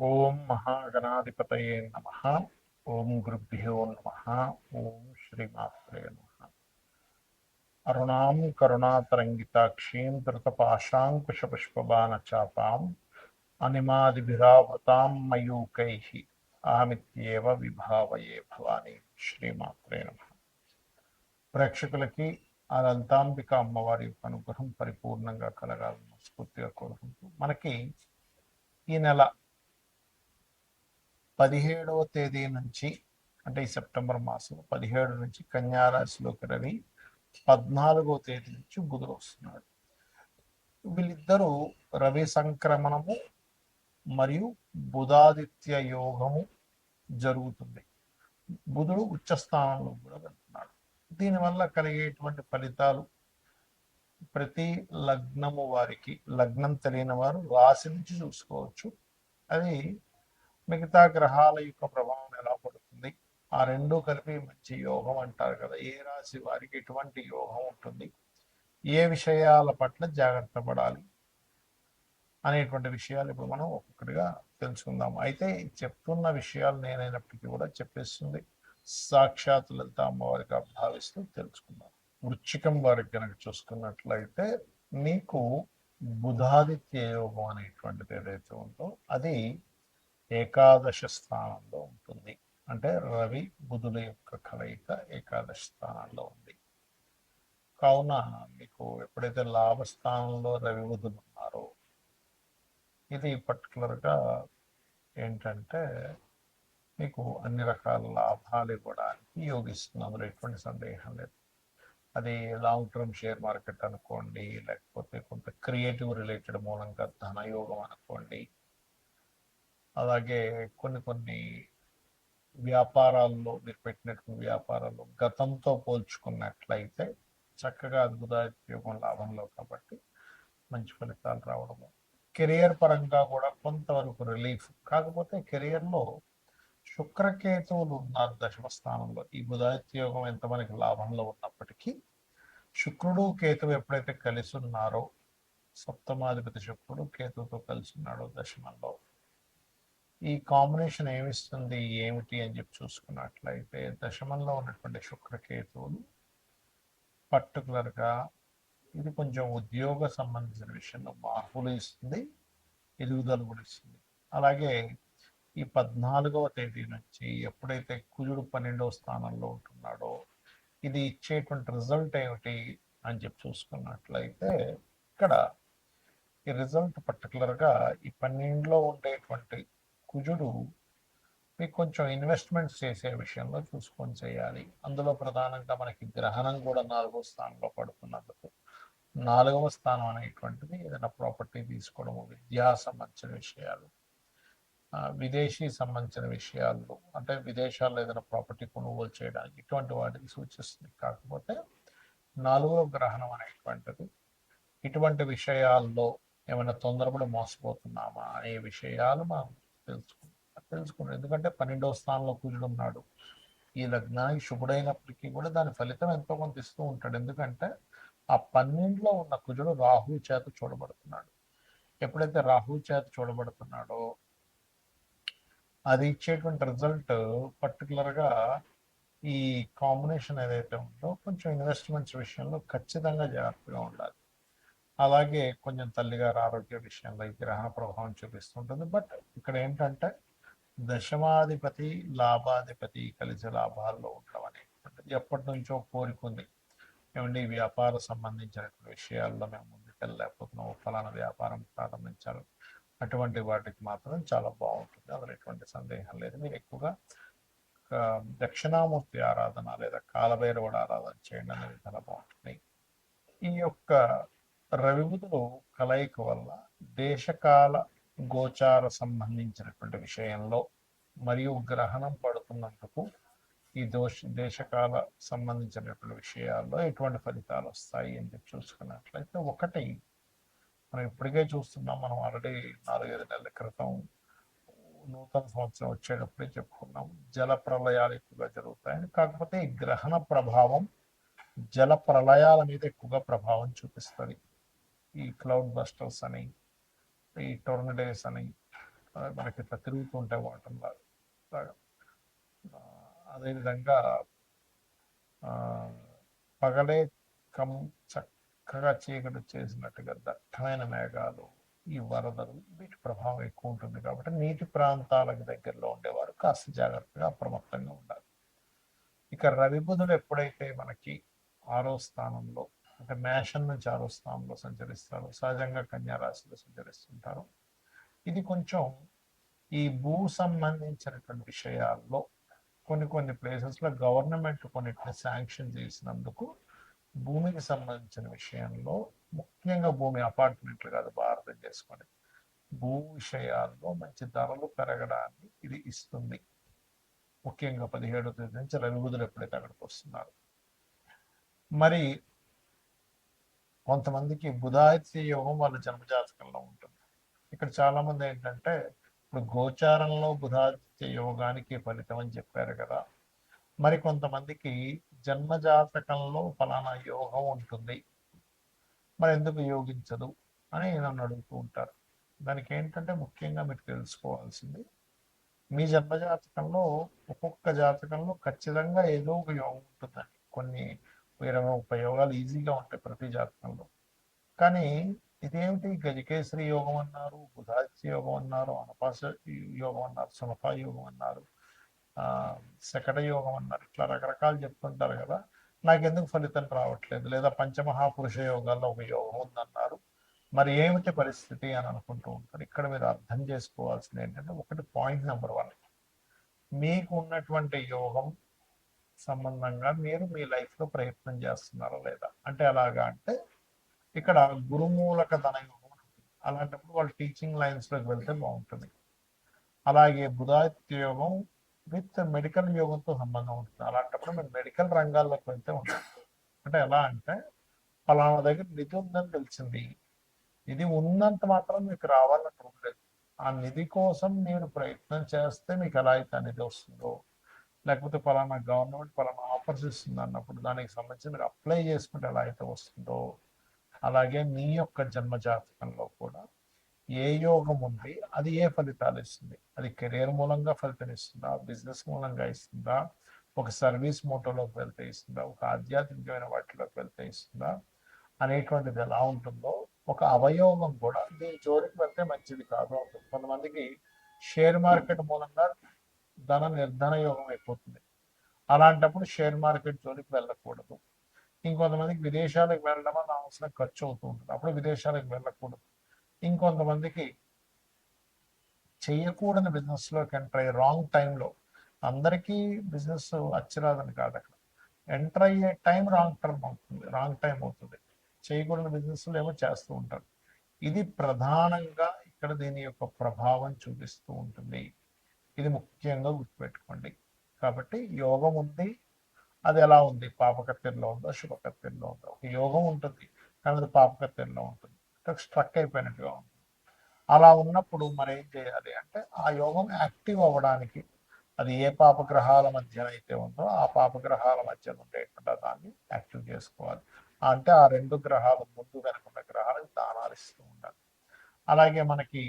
ఓం మహాగణాధిపతయే నమ ఓం గురుభ్యో నమ ఓం శ్రీమాత్రే నమ అరుణాం కరుణాతరంగితాక్షీం ధృతపాశాంకుశపుష్పబాణచాపాం అనిమాదిభిరావతాం మయూకై అహమిత్యేవ విభావయే భవాని శ్రీమాత్రే నమ ప్రేక్షకులకి ఆ లలితాంబిక అమ్మవారి యొక్క అనుగ్రహం పరిపూర్ణంగా కలగాలని స్ఫూర్తిగా కోరుకుంటూ మనకి ఈ నెల పదిహేడవ తేదీ నుంచి అంటే ఈ సెప్టెంబర్ మాసం పదిహేడు నుంచి కన్యారాశిలోకి రవి పద్నాలుగో తేదీ నుంచి బుధుడు వస్తున్నాడు. వీళ్ళిద్దరూ రవి సంక్రమణము మరియు బుధాదిత్య యోగము జరుగుతుంది. బుధుడు ఉచ్చ స్థానంలో కూడా వెళ్తున్నాడు. దీనివల్ల కలిగేటువంటి ఫలితాలు ప్రతి లగ్నము వారికి లగ్నం తెలియని వారు రాశి నుంచి చూసుకోవచ్చు. అది మిగతా గ్రహాల యొక్క ప్రభావం ఎలా పడుతుంది? ఆ రెండు కలిపి మంచి యోగం అంటారు కదా. ఏ రాశి వారికి ఎటువంటి యోగం ఉంటుంది? ఏ విషయాల పట్ల జాగ్రత్త పడాలి? అనేటువంటి విషయాలు ఇప్పుడు మనం ఒక్కొక్కటిగా తెలుసుకుందాం. అయితే చెప్తున్న విషయాలు నేనైనప్పటికీ కూడా చెప్పేస్తుంది. సాక్షాత్ లలిత అమ్మవారికి భావిస్తూ తెలుసుకుందాం. వృచ్చికం వారికి కనుక చూసుకున్నట్లయితే మీకు బుధాదిత్య యోగం అనేటువంటిది ఏదైతే ఉందో అది ఏకాదశ స్థానంలో ఉంటుంది. అంటే రవి బుధుల యొక్క కలయిక ఏకాదశ స్థానంలో ఉంది. కావున మీకు ఎప్పుడైతే లాభస్థానంలో రవి బుధులు ఉన్నారో ఇది పర్టికులర్గా ఏంటంటే మీకు అన్ని రకాల లాభాలు ఇవ్వడానికి యోగిస్తుంది అందులో ఎటువంటి సందేహం లేదు. అది లాంగ్ టర్మ్ షేర్ మార్కెట్ అనుకోండి లేకపోతే కొంత క్రియేటివ్ రిలేటెడ్ మూలంగా ధనయోగం అనుకోండి అలాగే కొన్ని కొన్ని వ్యాపారాల్లో మీరు పెట్టినటువంటి వ్యాపారాల్లో గతంతో పోల్చుకున్నట్లయితే చక్కగా అద్భుతాయోగం లాభంలో కాబట్టి మంచి ఫలితాలు రావడము. కెరియర్ పరంగా కూడా కొంతవరకు రిలీఫ్. కాకపోతే కెరియర్లో శుక్రకేతువులు ఉన్నారు దశమ స్థానంలో. ఈ బుధాత్యోగం ఎంత మనకి లాభంలో ఉన్నప్పటికీ శుక్రుడు కేతువు ఎప్పుడైతే కలిసి ఉన్నారో సప్తమాధిపతి శుక్రుడు కేతువుతో కలిసి ఉన్నాడో దశమంలో. ఈ కాంబినేషన్ ఏమిస్తుంది ఏమిటి అని చెప్పి చూసుకున్నట్లయితే దశమంలో ఉన్నటువంటి శుక్రకేతువులు పర్టికులర్గా ఇది కొంచెం ఉద్యోగ సంబంధించిన విషయంలో మార్పులు ఇస్తుంది ఎదుగుదల కూడా ఇస్తుంది. అలాగే ఈ పద్నాలుగవ తేదీ నుంచి ఎప్పుడైతే కుజుడు పన్నెండవ స్థానంలో ఉంటున్నాడో ఇది ఇచ్చేటువంటి రిజల్ట్ ఏమిటి అని చెప్పి చూసుకున్నట్లయితే ఇక్కడ ఈ రిజల్ట్ పర్టికులర్గా ఈ పన్నెండులో ఉండేటువంటి కుజుడు. మీకు కొంచెం ఇన్వెస్ట్మెంట్స్ చేసే విషయంలో చూసుకొని చేయాలి. అందులో ప్రధానంగా మనకి గ్రహణం కూడా నాలుగవ స్థానంలో పడుతున్నందుకు. నాలుగవ స్థానం అనేటువంటిది ఏదైనా ప్రాపర్టీ తీసుకోవడము విద్యా సంబంధించిన విషయాలు విదేశీ సంబంధించిన విషయాల్లో అంటే విదేశాల్లో ఏదైనా ప్రాపర్టీ కొనుగోలు చేయడానికి ఇటువంటి వాటికి సూచిస్తుంది. కాకపోతే నాలుగవ గ్రహణం అనేటువంటిది ఇటువంటి విషయాల్లో ఏమైనా తొందరపడి మోసపోతున్నామా? అనే విషయాలు మనం తెలుసుకుంటాం తెలుసుకోండి ఎందుకంటే పన్నెండవ స్థానంలో కుజుడు ఉన్నాడు. ఈ లగ్నానికి శుభుడైనప్పటికీ కూడా దాని ఫలితం ఎంతో కొంత ఇస్తూ ఉంటాడు. ఎందుకంటే ఆ పన్నెండులో ఉన్న కుజుడు రాహు చేత చూడబడుతున్నాడు. ఎప్పుడైతే రాహు చేత చూడబడుతున్నాడో అది ఇచ్చేటువంటి రిజల్ట్ పర్టికులర్గా ఈ కాంబినేషన్ ఏదైతే ఉందో కొంచెం ఇన్వెస్ట్మెంట్స్ విషయంలో ఖచ్చితంగా జాగ్రత్తగా ఉండాలి. అలాగే కొంచెం తల్లిగారు ఆరోగ్య విషయంలో ఈ గ్రహణ ప్రభావం చూపిస్తుంటుంది. బట్ ఇక్కడ ఏంటంటే దశమాధిపతి లాభాధిపతి కలిసి లాభాల్లో ఉండడం అనేటువంటిది ఎప్పటి నుంచో కోరికుంది ఏమండి వ్యాపార సంబంధించిన విషయాల్లో మేము ముందుకెళ్ళలేకపోతున్నాం ఫలానా వ్యాపారం ప్రారంభించాలి అటువంటి వాటికి మాత్రం చాలా బాగుంటుంది. అందులో ఎటువంటి సందేహం లేదు. మీరు ఎక్కువగా దక్షిణామూర్తి ఆరాధన లేదా కాలభైరవుడు ఆరాధన చేయండి అనేది చాలా బాగుంటుంది. ఈ యొక్క రవిబుధులు కలయిక వల్ల దేశకాల గోచార సంబంధించినటువంటి విషయంలో మరియు గ్రహణం పడుతున్నందుకు ఈ దోష దేశకాల సంబంధించినటువంటి విషయాల్లో ఎటువంటి ఫలితాలు వస్తాయి అని చెప్పి చూసుకున్నట్లయితే ఒకటి మనం ఇప్పటికే చూస్తున్నాం మనం ఆల్రెడీ నాలుగైదు నెలల క్రితం నూతన సంవత్సరం వచ్చేటప్పుడే చెప్పుకున్నాం జల ప్రళయాలు ఎక్కువగా జరుగుతాయని. కాకపోతే ఈ గ్రహణ ప్రభావం జల ప్రళయాల మీద ఎక్కువగా ప్రభావం చూపిస్తుంది. ఈ క్లౌడ్ బస్టర్స్ అని ఈ టోర్నడేస్ అని మనకి ఇట్లా తిరుగుతూ ఉంటాయి అదేవిధంగా పగలే కం చక్కగా చీకటి చేసినట్టుగా దట్టమైన మేఘాలు ఈ వరదలు వీటి ప్రభావం ఎక్కువ ఉంటుంది కాబట్టి నీటి ప్రాంతాలకు దగ్గరలో ఉండేవారు కాస్త జాగ్రత్తగా అప్రమత్తంగా ఉండాలి. ఇక రవి బుధుడు ఎప్పుడైతే మనకి ఆరో స్థానంలో అంటే మేషన్ నుంచి ఆరో స్థానంలో సంచరిస్తారు. సహజంగా కన్యా రాశిలో సంచరిస్తుంటారు. ఇది కొంచెం ఈ భూ సంబంధించినటువంటి విషయాల్లో కొన్ని కొన్ని ప్లేసెస్లో గవర్నమెంట్ కొన్నిటిని శాంక్షన్ చేసినందుకు భూమికి సంబంధించిన విషయంలో ముఖ్యంగా భూమి అపార్ట్మెంట్లు కాదు భారతం చేసుకోండి భూ విషయాల్లో మంచి ధరలు పెరగడాన్ని ఇది ఇస్తుంది. ముఖ్యంగా పదిహేడో తేదీ నుంచి రవి బుధులు ఎప్పుడైతే అక్కడికి వస్తున్నారు. మరి కొంతమందికి బుధాదిత్య యోగం వాళ్ళ జన్మజాతకంలో ఉంటుంది. ఇక్కడ చాలా మంది ఏంటంటే ఇప్పుడు గోచారంలో బుధాదిత్య యోగానికి ఫలితం అని చెప్పారు కదా. మరి కొంతమందికి జన్మజాతకంలో ఫలానా యోగం ఉంటుంది. మరి ఎందుకు యోగించదు అని నన్ను అడుగుతూ ఉంటారు. దానికి ఏంటంటే ముఖ్యంగా మీరు తెలుసుకోవాల్సింది మీ జన్మజాతకంలో ఒక్కొక్క జాతకంలో ఖచ్చితంగా ఏదో ఒక యోగం ఉంటుందండి. కొన్ని ఇరవై ఉపయోగాలు ఈజీగా ఉంటాయి ప్రతి జాతకంలో. కానీ ఇదేమిటి గజకేసరి యోగం అన్నారు బుధాదిత్య యోగం అన్నారు అనపాస యోగం అన్నారు సునఫ యోగం అన్నారు శకట యోగం అన్నారు ఇట్లా రకరకాలు చెప్తుంటారు కదా. నాకు ఎందుకు ఫలితం రావట్లేదు? లేదా పంచమహాపురుష యోగాల్లో ఒక యోగం ఉందన్నారు. మరి ఏమిటి పరిస్థితి అని అనుకుంటూ ఉంటారు. ఇక్కడ మీరు అర్థం చేసుకోవాల్సింది ఏంటంటే ఒకటి పాయింట్ నెంబర్ వన్. మీకు ఉన్నటువంటి యోగం సంబంధంగా మీరు మీ లైఫ్లో ప్రయత్నం చేస్తున్నారా లేదా? అంటే ఎలాగా అంటే ఇక్కడ గురుమూలక ధనయోగం ఉంటుంది. అలాంటప్పుడు వాళ్ళు టీచింగ్ లైన్స్లోకి వెళ్తే బాగుంటుంది. అలాగే బుధాదిత్య యోగం విత్ మెడికల్ యోగంతో సంబంధం ఉంటుంది. అలాంటప్పుడు మీరు మెడికల్ రంగాల్లోకి వెళ్తే ఉంటుంది. అంటే ఎలా అంటే ఫలానా దగ్గర నిధి ఉందని తెలిసింది. ఇది ఉన్నంత మాత్రం మీకు రావాలని లేదు ఆ నిధి కోసం మీరు ప్రయత్నం చేస్తే మీకు ఎలా అయితే అనేది వస్తుందో లేకపోతే పలానా గవర్నమెంట్ పలానా ఆఫర్స్ ఇస్తుంది అన్నప్పుడు దానికి సంబంధించి మీరు అప్లై చేసుకుంటే ఎలా అయితే వస్తుందో అలాగే మీ యొక్క జన్మ జాతకంలో కూడా ఏ యోగం ఉంది అది ఏ ఫలితాలు ఇస్తుంది? అది కెరీర్ మూలంగా ఫలితం ఇస్తుందా? బిజినెస్ మూలంగా ఇస్తుందా? ఒక సర్వీస్ మోటోలోకి వెళ్తే ఇస్తుందా? ఒక ఆధ్యాత్మికమైన వాటిలోకి వెళ్తే ఇస్తుందా? అనేటువంటిది ఎలా ఉంటుందో ఒక అవయోగం కూడా దీని జోలికి వెళ్తే మంచిది కాదు అంటుంది. కొంతమందికి షేర్ మార్కెట్ మూలంగా ధన నిర్ధన యోగం అయిపోతుంది. అలాంటప్పుడు షేర్ మార్కెట్ జోలికి వెళ్ళకూడదు. ఇంకొంతమందికి విదేశాలకు వెళ్ళడం వల్ల అవసరం ఖర్చు అవుతూ ఉంటుంది. అప్పుడు విదేశాలకు వెళ్ళకూడదు. ఇంకొంతమందికి చేయకూడని బిజినెస్లోకి ఎంటర్ అయ్యే రాంగ్ టైంలో అందరికీ బిజినెస్ అచ్చిరాదని కాదు అక్కడ. ఎంటర్ అయ్యే టైం రాంగ్ టర్మ్ అవుతుంది రాంగ్ టైం అవుతుంది. చేయకూడని బిజినెస్లు ఏమో చేస్తూ ఉంటారు. ఇది ప్రధానంగా ఇక్కడ దీని యొక్క ప్రభావం చూపిస్తూ ఉంటుంది. ఇది ముఖ్యంగా గుర్తుపెట్టుకోండి. కాబట్టి యోగం ఉంది. అది ఎలా ఉంది? పాపకత్తెరలో ఉందో? శుభకత్తెరలో ఉందో? ఒక యోగం ఉంటుంది. కానీ అది పాపకత్తెరలో ఉంటుంది. స్ట్రక్ అయిపోయినట్టుగా ఉంటుంది అలా ఉన్నప్పుడు మరి ఏం చేయాలి అంటే ఆ యోగం యాక్టివ్ అవ్వడానికి అది ఏ పాపగ్రహాల మధ్య అయితే ఉందో ఆ పాపగ్రహాల మధ్య ఉండేటువంటి దాన్ని యాక్టివ్ చేసుకోవాలి. అంటే ఆ రెండు గ్రహాలు ముందు వెనకున్న గ్రహాలకు దానాలు ఇస్తూ ఉండాలి. అలాగే మనకి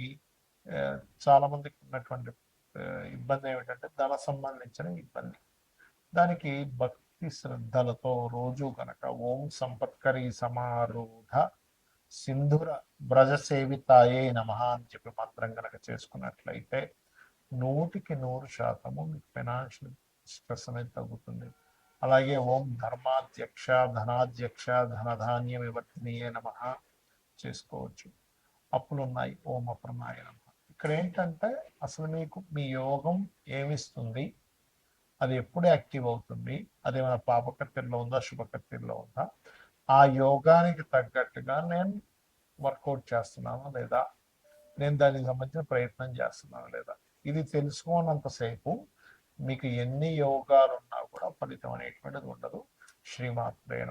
చాలామందికి చాలా మందికి ఉన్నటువంటి ఇబ్బంది ఏమిటంటే ధన సంబంధించిన ఇబ్బంది. దానికి భక్తి శ్రద్ధలతో రోజు గనక ఓం సంపత్కరి సమారూఢ సింధుర బ్రజ సేవితాయే నమ అని చెప్పి మంత్రం గనక చేసుకున్నట్లయితే నూటికి నూరు శాతము మీకు ఫైనాన్షియల్ స్ట్రెస్ అనేది తగ్గుతుంది. అలాగే ఓం ధర్మాధ్యక్ష ధనాధ్యక్ష ధనధాన్య వివర్తినియే నమ చేసుకోవచ్చు. అప్పులున్నాయి. ఓం అప్రనాయ నమ ఇక్కడ ఏంటంటే అసలు మీకు మీ యోగం ఏమిస్తుంది? అది ఎప్పుడు యాక్టివ్ అవుతుంది? అది మన పాపకర్తల్లో ఉందా? శుభకర్తల్లో ఉందా? ఆ యోగానికి తగ్గట్టుగా నేను వర్కౌట్ చేస్తున్నాను లేదా? నేను దానికి సంబంధించిన ప్రయత్నం చేస్తున్నాను లేదా? ఇది తెలుసుకోనంతసేపు మీకు ఎన్ని యోగాలు ఉన్నా కూడా ఫలితం అనేటువంటిది ఉండదు. శ్రీమాత్రేణ